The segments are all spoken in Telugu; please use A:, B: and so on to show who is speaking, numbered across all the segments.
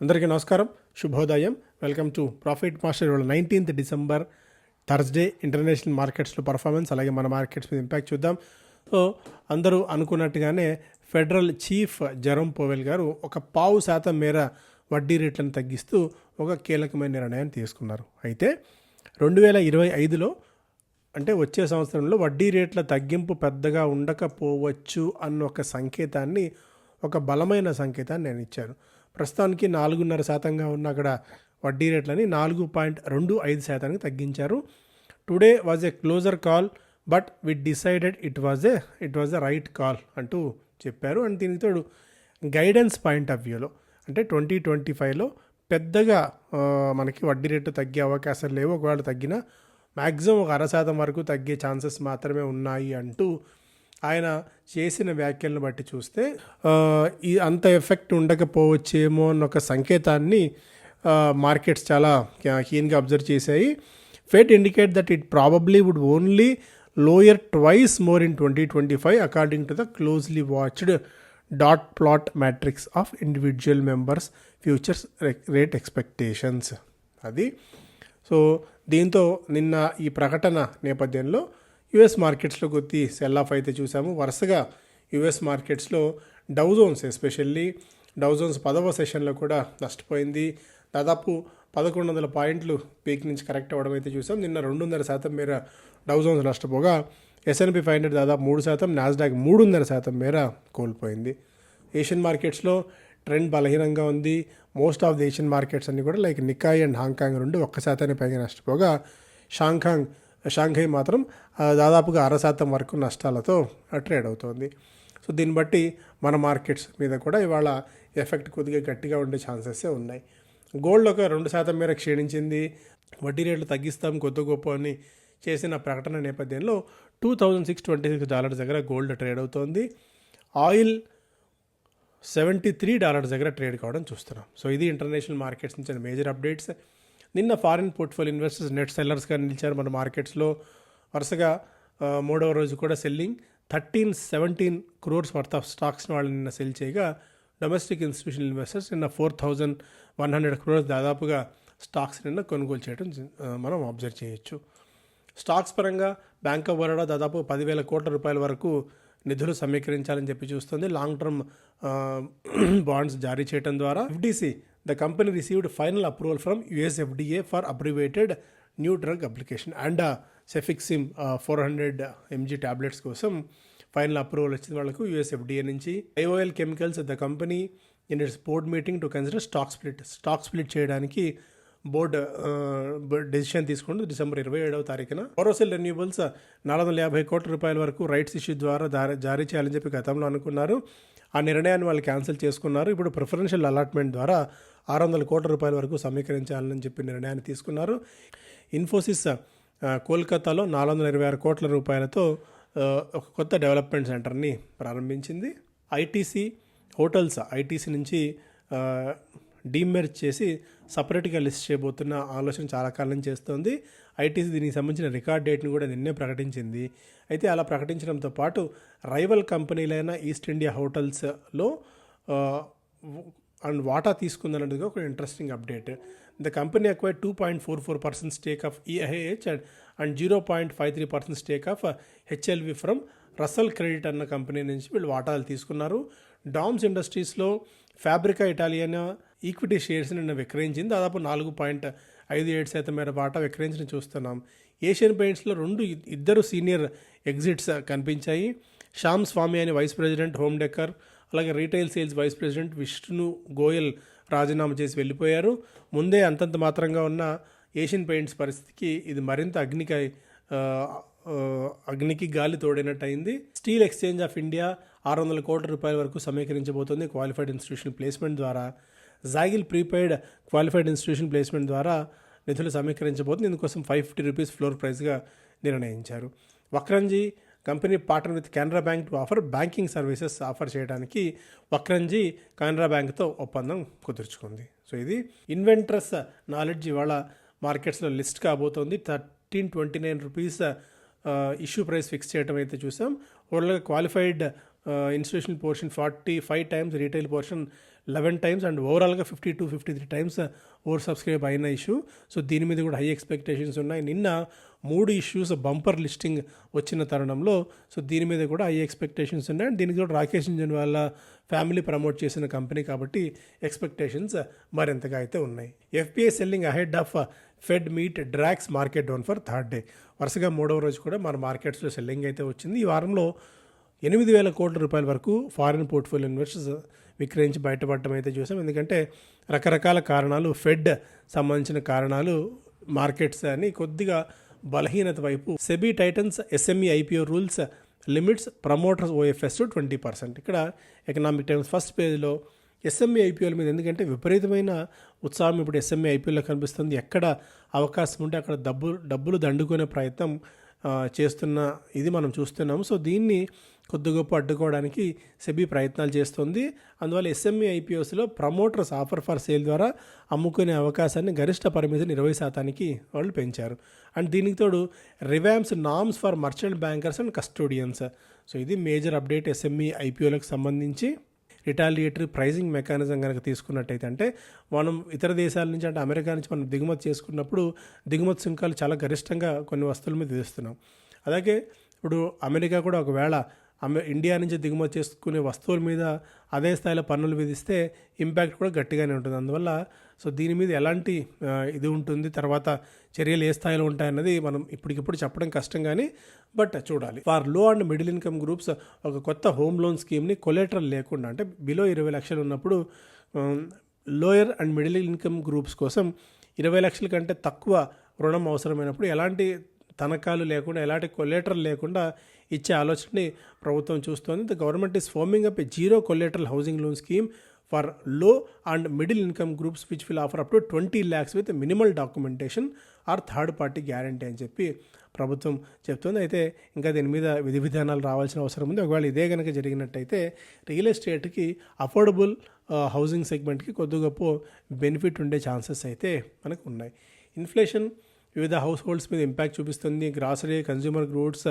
A: అందరికీ నమస్కారం. శుభోదయం. Welcome to profit master. ఇవాళ నైన్టీన్త్ డిసెంబర్ థర్స్డే ఇంటర్నేషనల్ మార్కెట్స్లో పర్ఫార్మెన్స్ అలాగే మన మార్కెట్స్ మీద ఇంపాక్ట్ చూద్దాం. సో అందరూ అనుకున్నట్టుగానే ఫెడరల్ చీఫ్ జెరోమ్ పోవెల్ గారు ఒక పావు శాతం మేర వడ్డీ రేట్లను తగ్గిస్తూ ఒక కీలకమైన నిర్ణయాన్ని తీసుకున్నారు. అయితే రెండు వేల ఇరవై ఐదులో అంటే వచ్చే సంవత్సరంలో వడ్డీ రేట్ల తగ్గింపు పెద్దగా ఉండకపోవచ్చు అన్న ఒక సంకేతాన్ని ఒక బలమైన సంకేతాన్ని నేను ఇచ్చాను. ప్రస్తుతానికి నాలుగున్నర శాతంగా ఉన్న అక్కడ వడ్డీ రేట్లని నాలుగు పాయింట్ రెండు ఐదు శాతానికి తగ్గించారు. Today was a closer call but with decided it was a it was a right call అంటూ చెప్పారు. అండ్ దీనికి తోడు గైడెన్స్ పాయింట్ ఆఫ్ వ్యూలో అంటే ట్వంటీ ట్వంటీ ఫైవ్లో పెద్దగా మనకి వడ్డీ రేటు తగ్గే అవకాశాలు లేవు. ఒకవేళ తగ్గినా మ్యాక్సిమం ఒక అర శాతం వరకు తగ్గే ఛాన్సెస్ మాత్రమే ఉన్నాయి అంటూ ఆయన చేసిన వ్యాఖ్యలను బట్టి చూస్తే ఈ అంత ఎఫెక్ట్ ఉండకపోవచ్చేమో అన్న ఒక సంకేతాన్ని మార్కెట్స్ చాలా కీన్గా అబ్జర్వ్ చేశాయి. Fed indicate that it probably would only lower twice more in twenty twenty five according to the closely watched dot plot matrix of individual members futures rate expectations అది. సో దీంతో నిన్న ఈ ప్రకటన నేపథ్యంలో యుఎస్ మార్కెట్స్లో కొద్ది సెల్ ఆఫ్ అయితే చూసాము. వరుసగా యుఎస్ మార్కెట్స్లో డౌజోన్స్ ఎస్పెషల్లీ డౌజోన్స్ పదవ సెషన్లో కూడా నష్టపోయింది. దాదాపు పదకొండు వందల పాయింట్లు పీక్ నుంచి కరెక్ట్ అవ్వడం అయితే చూసాం. నిన్న రెండున్నర శాతం మేర Dow Jones నష్టపోగా S and P five hundred దాదాపు మూడు శాతం నాస్డాక్ మూడున్నర శాతం మేర కోల్పోయింది. ఏషియన్ మార్కెట్స్లో ట్రెండ్ బలహీనంగా ఉంది. Most of the Asian markets అన్ని కూడా లైక్ నికాయ్ అండ్ హాంకాంగ్ రెండు ఒక్క శాతాన్ని పైగా నష్టపోగా షాంఘాంగ్ షాంఘై మాత్రం దాదాపుగా అర శాతం వరకు నష్టాలతో ట్రేడ్ అవుతోంది. సో దీన్ని బట్టి మన మార్కెట్స్ మీద కూడా ఇవాళ ఎఫెక్ట్ కొద్దిగా గట్టిగా ఉండే ఛాన్సెస్ ఉన్నాయి. గోల్డ్ ఒక రెండు శాతం మేర క్షీణించింది. వడ్డీ రేట్లు తగ్గిస్తాం కొద్ది గొప్ప అని చేసిన ప్రకటన నేపథ్యంలో two thousand six twenty six dollars దగ్గర గోల్డ్ ట్రేడ్ అవుతోంది. ఆయిల్ సెవెంటీ త్రీ డాలర్స్ దగ్గర ట్రేడ్ కావడం చూస్తున్నాం. సో ఇది ఇంటర్నేషనల్ మార్కెట్స్ నుంచి మేజర్ అప్డేట్స్. నిన్న ఫారిన్ పోర్ట్ఫోలియో ఇన్వెస్టర్స్ నెట్ సెల్లర్స్గా నిలిచారు మన మార్కెట్స్లో. వరుసగా మూడవ రోజు కూడా selling. Thirteen seventeen crores worth of స్టాక్స్ని వాళ్ళు నిన్న సెల్ చేయగా డొమెస్టిక్ ఇన్స్టిట్యూషనల్ ఇన్వెస్టర్స్ నిన్న four thousand one hundred crores దాదాపుగా స్టాక్స్ నిన్న కొనుగోలు చేయడం మనం అబ్జర్వ్ చేయొచ్చు. స్టాక్స్ పరంగా బ్యాంక్ ఆఫ్ బరోడా దాదాపు పదివేల కోట్ల రూపాయల వరకు నిధులు సమీకరించాలని చెప్పి చూస్తుంది. లాంగ్ టర్మ్ బాండ్స్ జారీ చేయడం ద్వారా. FDC the company received final approval from US FDA for abbreviated new drug application and cefixime four hundred mg tablets కోసం ఫైనల్ అప్రూవల్ వచ్చింది వాళ్ళకు యుఎస్ ఎఫ్డిఏ నుంచి. IOL chemicals the company in its board meeting to consider stock split stock split చేయడానికి బోర్డు డెసిషన్ తీసుకుంటూ డిసెంబర్ ఇరవై ఏడవ తారీఖున ఓరోసెల్ రెన్యూబుల్స్ నాలుగు వందల యాభై కోట్ల రూపాయల వరకు రైట్స్ ఇష్యూ ద్వారా జారీ చేయాలని చెప్పి గతంలో అనుకున్నారు. ఆ నిర్ణయాన్ని వాళ్ళు క్యాన్సిల్ చేసుకున్నారు. ఇప్పుడు ప్రిఫరెన్షియల్ అలాట్మెంట్ ద్వారా ఆరు వందల కోట్ల రూపాయల వరకు సమీకరించాలని చెప్పి నిర్ణయాన్ని తీసుకున్నారు. ఇన్ఫోసిస్ కోల్కతాలో నాలుగు వందల ఇరవై ఆరు కోట్ల రూపాయలతో ఒక కొత్త డెవలప్మెంట్ సెంటర్ని ప్రారంభించింది. ఐటీసీ హోటల్స్ ఐటీసీ నుంచి డీమెర్జ్ చేసి సపరేట్గా లిస్ట్ చేయబోతున్న ఆలోచన చాలా కాలం చేస్తోంది. ఐటీసీ దీనికి సంబంధించిన రికార్డ్ డేట్ని కూడా నిన్నే ప్రకటించింది. అయితే అలా ప్రకటించడంతో పాటు రైవల్ కంపెనీలైన ఈస్ట్ ఇండియా హోటల్స్లో అండ్ వాటా తీసుకుందన్నట్టుగా ఒక interesting update the company acquire two point four four percent stake of EIH and and zero point five three percent stake of HLV from Russell credit అన్న కంపెనీ నుంచి వీళ్ళు వాటాలు తీసుకున్నారు. డామ్స్ ఇండస్ట్రీస్లో ఫ్యాబ్రికా ఇటాలియన్ ఈక్విటీ షేర్స్ నిన్న విక్రయించింది. దాదాపు నాలుగు పాయింట్ ఐదు ఏడు శాతం మేర బాట విక్రయించడం చూస్తున్నాం. ఏషియన్ పెయింట్స్లో రెండు ఇద్దరు సీనియర్ ఎగ్జిట్స్ కనిపించాయి. శ్యామ్ స్వామి అని వైస్ ప్రెసిడెంట్ హోమ్ డెక్కర్ అలాగే retail sales vice president Vishnu Goyal రాజీనామా చేసి వెళ్ళిపోయారు. ముందే అంతంత మాత్రంగా ఉన్న ఏషియన్ పెయింట్స్ పరిస్థితికి ఇది మరింత అగ్నికి అగ్నికి గాలి తోడైనట్టు అయింది స్టీల్ ఎక్స్చేంజ్ ఆఫ్ ఇండియా ఆరు వందల కోట్ల రూపాయల వరకు సమీకరించబోతోంది. క్వాలిఫైడ్ ఇన్స్టిట్యూషన్ ప్లేస్మెంట్ ద్వారా Zaggle prepaid qualified institution placement ద్వారా నిధులు సమీకరించబోతుంది. ఇందుకోసం ఫైవ్ ఫిఫ్టీ రూపీస్ ఫ్లోర్ ప్రైస్గా నిర్ణయించారు. Vakrangee company partner with Canara bank to offer banking services offer చేయడానికి వక్రంజీ కెనరా బ్యాంక్తో ఒప్పందం కుదుర్చుకుంది. సో ఇది ఇన్వెంటర్స్ నాలెడ్జ్ ఇవాళ మార్కెట్స్లో లిస్ట్ కాబోతోంది. Thirteen twenty nine rupees issue price fix చేయడం అయితే చూసాం. ఓవరాల్గా qualified institutional portion forty five times retail portion eleven times and ఓవరాల్గా fifty two fifty three times over subscribe అయిన ఇష్యూ. సో దీని మీద కూడా హై ఎక్స్పెక్టేషన్స్ ఉన్నాయి. నిన్న మూడు ఇష్యూస్ బంపర్ లిస్టింగ్ వచ్చిన తరుణంలో సో దీని మీద కూడా హై ఎక్స్పెక్టేషన్స్ ఉన్నాయి. అండ్ దీనికి కూడా రాకేష్ ఇంజన్ వాళ్ళ ఫ్యామిలీ ప్రమోట్ చేసిన కంపెనీ కాబట్టి ఎక్స్పెక్టేషన్స్ మరింతగా అయితే ఉన్నాయి. FPI selling ahead of Fed meet drags market down for third day. వరుసగా మూడవ రోజు కూడా మన మార్కెట్స్లో సెల్లింగ్ అయితే వచ్చింది. ఈ వారంలో ఎనిమిది వేల కోట్ల రూపాయల వరకు ఫారిన్ పోర్ట్ఫోలియో ఇన్వెస్టర్స్ విక్రయించి బయటపడటం అయితే చూసాం. ఎందుకంటే రకరకాల కారణాలు ఫెడ్ సంబంధించిన కారణాలు మార్కెట్స్ అని కొద్దిగా బలహీనత వైపు. SEBI tightens SME IPO rules limits promoters OFS twenty percent. ఇక్కడ ఎకనామిక్ టైమ్స్ ఫస్ట్ పేజ్లో ఎస్ఎంఈ ఐపీఎల్ మీద ఎందుకంటే విపరీతమైన ఉత్సాహం ఇప్పుడు ఎస్ఎంఈ ఐపీఎల్లో కనిపిస్తుంది. ఎక్కడ అవకాశం ఉంటే అక్కడ డబ్బు డబ్బులు దండుకునే ప్రయత్నం చేస్తున్న ఇది మనం చూస్తున్నాము. సో దీన్ని కొద్ది గొప్ప అడ్డుకోవడానికి సెబీ ప్రయత్నాలు చేస్తుంది. అందువల్ల ఎస్ఎంఈ ఐపీఎస్లో ప్రమోటర్స్ ఆఫర్ ఫర్ సేల్ ద్వారా అమ్ముకునే అవకాశాన్ని గరిష్ట పరిమితిని ఇరవై శాతానికి వాళ్ళు పెంచారు. అండ్ దీనికి తోడు revamps norms for merchant bankers and custodians. So ఇది మేజర్ అప్డేట్ ఎస్ఎంఈ ఐపీఓలకు సంబంధించి. రిటాలియేటరీ ప్రైజింగ్ మెకానిజం కనుక తీసుకున్నట్టయితే అంటే మనం ఇతర దేశాల నుంచి అంటే అమెరికా నుంచి మనం దిగుమతి చేసుకున్నప్పుడు దిగుమతి సుంకాలు చాలా గరిష్టంగా కొన్ని వస్తువుల మీద విధిస్తున్నాం అలాగే ఇప్పుడు అమెరికా కూడా ఒకవేళ అమె ఇండియా నుంచి దిగుమతి చేసుకునే వస్తువుల మీద అదే స్థాయిలో పన్నులు విధిస్తే ఇంపాక్ట్ కూడా గట్టిగానే ఉంటుంది. అందువల్ల సో దీని మీద ఎలాంటి ఇది ఉంటుంది తర్వాత చర్యలు ఏ స్థాయిలో ఉంటాయన్నది మనం ఇప్పటికిప్పుడు చెప్పడం కష్టం కానీ బట్ చూడాలి. For lower and middle income groups ఒక కొత్త హోమ్ లోన్ స్కీమ్ని కొలేటరల్ లేకుండా అంటే బిలో ఇరవై లక్షలు ఉన్నప్పుడు lower and middle income groups కోసం ఇరవై లక్షల కంటే తక్కువ రుణం అవసరమైనప్పుడు ఎలాంటి తనఖాలు లేకుండా ఎలాంటి కొలేటరల్ లేకుండా ఇచ్చే ఆలోచనని ప్రభుత్వం చూస్తోంది. The government is firming up a zero collateral housing loan scheme for lower and middle income groups which will offer up to twenty lakhs with minimal documentation or third party guarantee అని చెప్పి ప్రభుత్వం చెప్తుంది. అయితే ఇంకా దీని మీద విధి విధానాలు రావాల్సిన అవసరం ఉంది. ఒకవేళ ఇదే కనుక జరిగినట్టయితే రియల్ ఎస్టేట్కి అఫోర్డబుల్ హౌసింగ్ సెగ్మెంట్కి కొద్ది గొప్ప బెనిఫిట్ ఉండే ఛాన్సెస్ అయితే మనకు ఉన్నాయి. ఇన్ఫ్లేషన్ వివిధ హౌస్ హోల్డ్స్ మీద ఇంపాక్ట్ చూపిస్తుంది. గ్రాసరీ కన్జ్యూమర్ గూడ్స్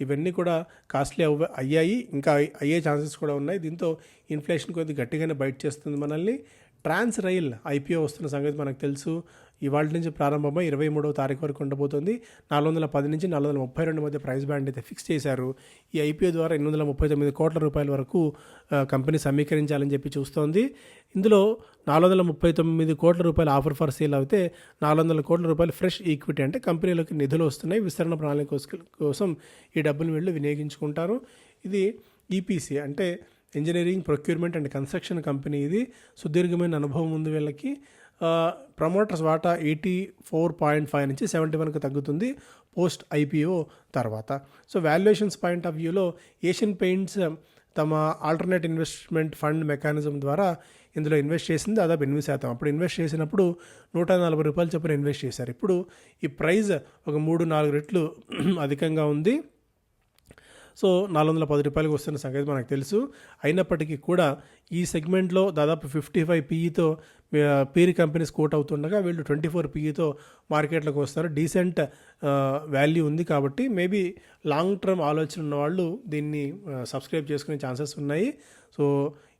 A: ఇవన్నీ కూడా కాస్ట్లీ అవ్వ అయ్యాయి. ఇంకా అయ్యే ఛాన్సెస్ కూడా ఉన్నాయి. దీంతో ఇన్ఫ్లేషన్ కొద్ది గట్టిగానే బయట చేస్తుంది మనల్ని. ట్రాన్స్ రైల్ ఐపీఓ వస్తున్న సంగతి మనకు తెలుసు. ఇవాళ నుంచి ప్రారంభమై ఇరవై మూడవ తారీఖు వరకు ఉండబోతుంది. నాలుగు వందల పది నుంచి నాలుగు వందల ముప్పై రెండు మధ్య ప్రైస్ బ్యాండ్ అయితే ఫిక్స్ చేశారు. ఈ ఐపీఓ ద్వారా ఎనిమిది వందల ముప్పై తొమ్మిది కోట్ల రూపాయల వరకు కంపెనీ సమీకరించాలని చెప్పి చూస్తోంది. ఇందులో నాలుగు వందల ముప్పై తొమ్మిది కోట్ల రూపాయల ఆఫర్ ఫర్ సేల్ అయితే నాలుగు వందల కోట్ల రూపాయలు ఫ్రెష్ ఈక్విటీ అంటే కంపెనీలకు నిధులు వస్తున్నాయి. విస్తరణ ప్రణాళిక కోసం ఈ డబ్బులు వీళ్ళు వినియోగించుకుంటారు. ఇది ఈపీసీ అంటే engineering procurement and construction company ఇది. సుదీర్ఘమైన అనుభవం ఉంది వీళ్ళకి. ప్రమోటర్స్ వాటా ఎయిటీ ఫోర్ పాయింట్ ఫైవ్ నుంచి సెవెంటీ వన్కి తగ్గుతుంది పోస్ట్ ఐపీఓ తర్వాత. సో వాల్యుయేషన్స్ పాయింట్ ఆఫ్ వ్యూలో ఏషియన్ పెయింట్స్ తమ ఆల్టర్నేట్ ఇన్వెస్ట్మెంట్ ఫండ్ మెకానిజం ద్వారా ఇందులో ఇన్వెస్ట్ చేసింది దాదాపు ఎనిమిది శాతం. అప్పుడు ఇన్వెస్ట్ చేసినప్పుడు నూట నలభై రూపాయలు చొప్పున ఇన్వెస్ట్ చేశారు. ఇప్పుడు ఈ ప్రైస్ ఒక మూడు నాలుగు రెట్లు అధికంగా ఉంది. సో నాలుగు వందల పది రూపాయలకు వస్తున్న సంగతి మనకు తెలుసు. అయినప్పటికీ కూడా ఈ సెగ్మెంట్లో దాదాపు ఫిఫ్టీ ఫైవ్ పీఈతో పీర్ కంపెనీస్ కోట్ అవుతుండగా వీళ్ళు ట్వంటీ ఫోర్ పీఈతో మార్కెట్లోకి వస్తారు. డీసెంట్ వాల్యూ ఉంది కాబట్టి మేబీ లాంగ్ టర్మ్ ఆలోచన ఉన్న వాళ్ళు దీన్ని సబ్స్క్రైబ్ చేసుకునే ఛాన్సెస్ ఉన్నాయి. సో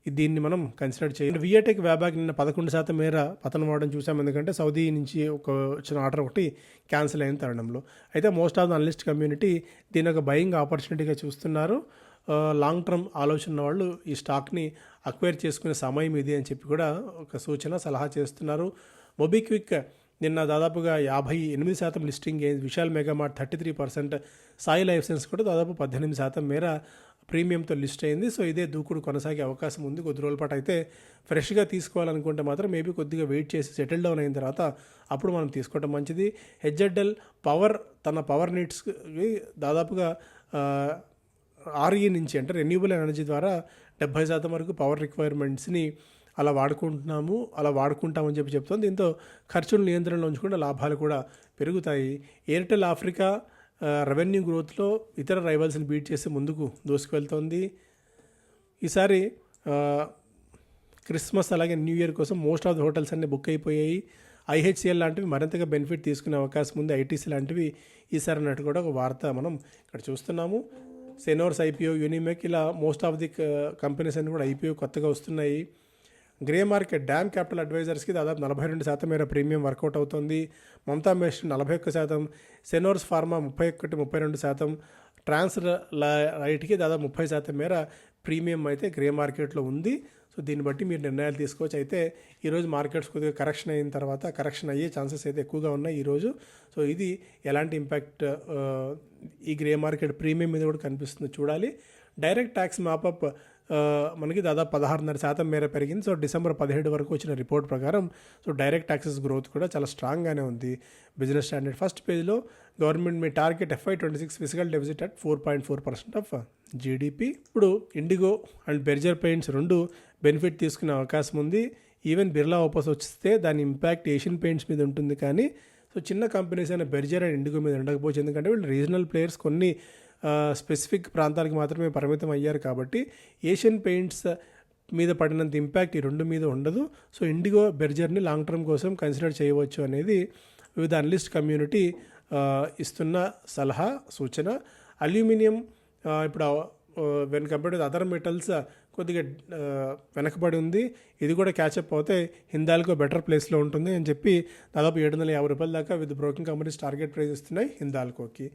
A: దీన్ని మనం కన్సిడర్ చేయాలి వియటెక్ వ్యాబాక్ నిన్న పదకొండు శాతం మేర పతనం అవడం చూసాం. ఎందుకంటే సౌదీ నుంచి ఒక వచ్చిన ఆర్డర్ ఒకటి క్యాన్సిల్ అయిన తరుణంలో. అయితే most of the analyst community దీని ఒక బయింగ్ ఆపర్చునిటీగా చూస్తున్నారు. లాంగ్ టర్మ్ ఆలోచన వాళ్ళు ఈ స్టాక్ని అక్వైర్ చేసుకునే సమయం ఇది అని చెప్పి కూడా ఒక సూచన సలహా చేస్తున్నారు. మొబిక్విక్ నిన్న దాదాపుగా యాభై ఎనిమిది శాతం లిస్టింగ్ అయింది. Vishal Megamart thirty three percent Sai Life Science కూడా దాదాపు పద్దెనిమిది శాతం మేర ప్రీమియంతో లిస్ట్ అయింది. సో ఇదే దూకుడు కొనసాగే అవకాశం ఉంది. కొద్ది రోజుల పాటు అయితే ఫ్రెష్గా తీసుకోవాలనుకుంటే మాత్రం మేబీ కొద్దిగా వెయిట్ చేసి సెటిల్ డౌన్ అయిన తర్వాత అప్పుడు మనం తీసుకోవడం మంచిది. హెచ్జెడ్ఎల్ పవర్ తన పవర్ నీడ్స్కి దాదాపుగా ఆర్ఈ నుంచి అంటే రెన్యూబుల్ ఎనర్జీ ద్వారా డెబ్బై శాతం వరకు పవర్ రిక్వైర్మెంట్స్ని అలా వాడుకుంటున్నాము. అలా వాడుకుంటామని చెప్పి చెప్తాం దీంతో ఖర్చులు నియంత్రణలో ఉంచుకుంటే లాభాలు కూడా పెరుగుతాయి. ఎయిర్టెల్ ఆఫ్రికా రెవెన్యూ గ్రోత్లో ఇతర రైవల్స్ని బీట్ చేసి ముందుకు దూసుకువెళ్తోంది. ఈసారి క్రిస్మస్ అలాగే న్యూ ఇయర్ కోసం మోస్ట్ ఆఫ్ ద హోటల్స్ అన్ని బుక్ అయిపోయాయి. ఐహెచ్సిఎల్ లాంటివి మరింతగా బెనిఫిట్ తీసుకునే అవకాశం ఉంది. ఐటీసీ లాంటివి ఈసారి అన్నట్టు కూడా ఒక వార్త మనం ఇక్కడ చూస్తున్నాము. సెనోర్స్ ఐపీఓ యూనిమెక్ ఇలా మోస్ట్ ఆఫ్ ది కంపెనీస్ అన్ని కూడా ఐపీఓ కొత్తగా వస్తున్నాయి. గ్రే మార్కెట్ డ్యామ్ క్యాపిటల్ అడ్వైజర్స్కి దాదాపు నలభై రెండు శాతం మేర ప్రీమియం వర్కౌట్ అవుతుంది. మమతా మెష్ నలభై ఒక్క శాతం సెనోర్స్ ఫార్మా ముప్పై ఒకటి ముప్పై రెండు శాతం ట్రాన్స్ఫర్ రైట్కి దాదాపు ముప్పై శాతం మేర ప్రీమియం అయితే గ్రే మార్కెట్లో ఉంది. సో దీన్ని బట్టి మీరు నిర్ణయాలు తీసుకోవచ్చు. అయితే ఈరోజు మార్కెట్స్ కొద్దిగా కరెక్షన్ అయిన తర్వాత కరెక్షన్ అయ్యే ఛాన్సెస్ అయితే ఎక్కువగా ఉన్నాయి ఈరోజు సో ఇది ఎలాంటి ఇంపాక్ట్ ఈ గ్రే మార్కెట్ ప్రీమియం మీద కూడా కనిపిస్తుంది చూడాలి. డైరెక్ట్ ట్యాక్స్ మాపప్ మనకి దాదాపు పదహారున్నర శాతం మేర పెరిగింది. సో డిసెంబర్ పదిహేడు వరకు వచ్చిన రిపోర్ట్ ప్రకారం సో డైరెక్ట్ ట్యాక్సెస్ గ్రోత్ కూడా చాలా స్ట్రాంగ్గానే ఉంది. బిజినెస్ స్టాండర్డ్ ఫస్ట్ పేజ్లో government may target FY twenty six fiscal deficit at four point four percent of GDP. ఇప్పుడు ఇండిగో అండ్ బెర్జర్ పెయింట్స్ రెండు బెనిఫిట్ తీసుకునే అవకాశం ఉంది. ఈవెన్ బిర్లా ఓపెస్ వస్తే దాని ఇంపాక్ట్ ఏషియన్ పెయింట్స్ మీద ఉంటుంది కానీ సో చిన్న కంపెనీస్ అయిన బెర్జర్ అండ్ ఇండిగో మీద ఉండకపోవచ్చు. ఎందుకంటే వీళ్ళు రీజనల్ ప్లేయర్స్ కొన్ని స్పెసిఫిక్ ప్రాంతానికి మాత్రమే పరిమితం అయ్యారు కాబట్టి ఏషియన్ పెయింట్స్ మీద పడినంత ఇంపాక్ట్ ఈ రెండు మీద ఉండదు. సో ఇండిగో బెర్జర్ని లాంగ్ టర్మ్ కోసం కన్సిడర్ చేయవచ్చు అనేది వివిధ అనలిస్ట్ కమ్యూనిటీ ఇస్తున్న సలహా సూచన. అల్యూమినియం ఇప్పుడు when compare with other metals కొద్దిగా వెనకబడి ఉంది. ఇది కూడా క్యాచప్ అవుతే హిందాల్కో బెటర్ ప్లేస్లో ఉంటుంది అని చెప్పి దాదాపు ఏడు వందల యాభై రూపాయల దాకా with broking companies target price ఇస్తున్నాయి హిందాల్కోకి.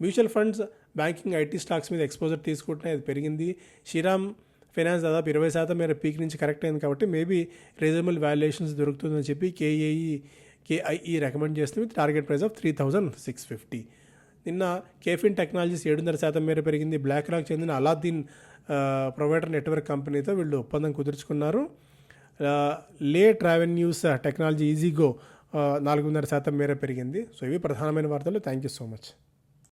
A: Mutual funds banking IT stocks మీద ఎక్స్పోజర్ తీసుకుంటున్నాయి అది పెరిగింది. శ్రీరామ్ ఫైనాన్స్ దాదాపు ఇరవై శాతం మేర పీక్ నుంచి కరెక్ట్ అయింది కాబట్టి మేబీ రీజనబుల్ వాల్యుయేషన్స్ దొరుకుతుందని చెప్పి కేఏఈ కేఐఈ రికమెండ్ చేస్తుంది. Target price of three thousand six fifty నిన్న కేఫిన్ టెక్నాలజీస్ ఏడున్నర శాతం మేర పెరిగింది. బ్లాక్ రాక్ చెందిన అలాద్దీన్ ప్రొవైడర్ నెట్వర్క్ కంపెనీతో వీళ్ళు ఒప్పందం కుదుర్చుకున్నారు. లేట్ లే టెక్నాలజీ ఈజీగో నాలుగున్నర శాతం మేర పెరిగింది. సో ఇవి ప్రధానమైన వార్తలు. Thank you so much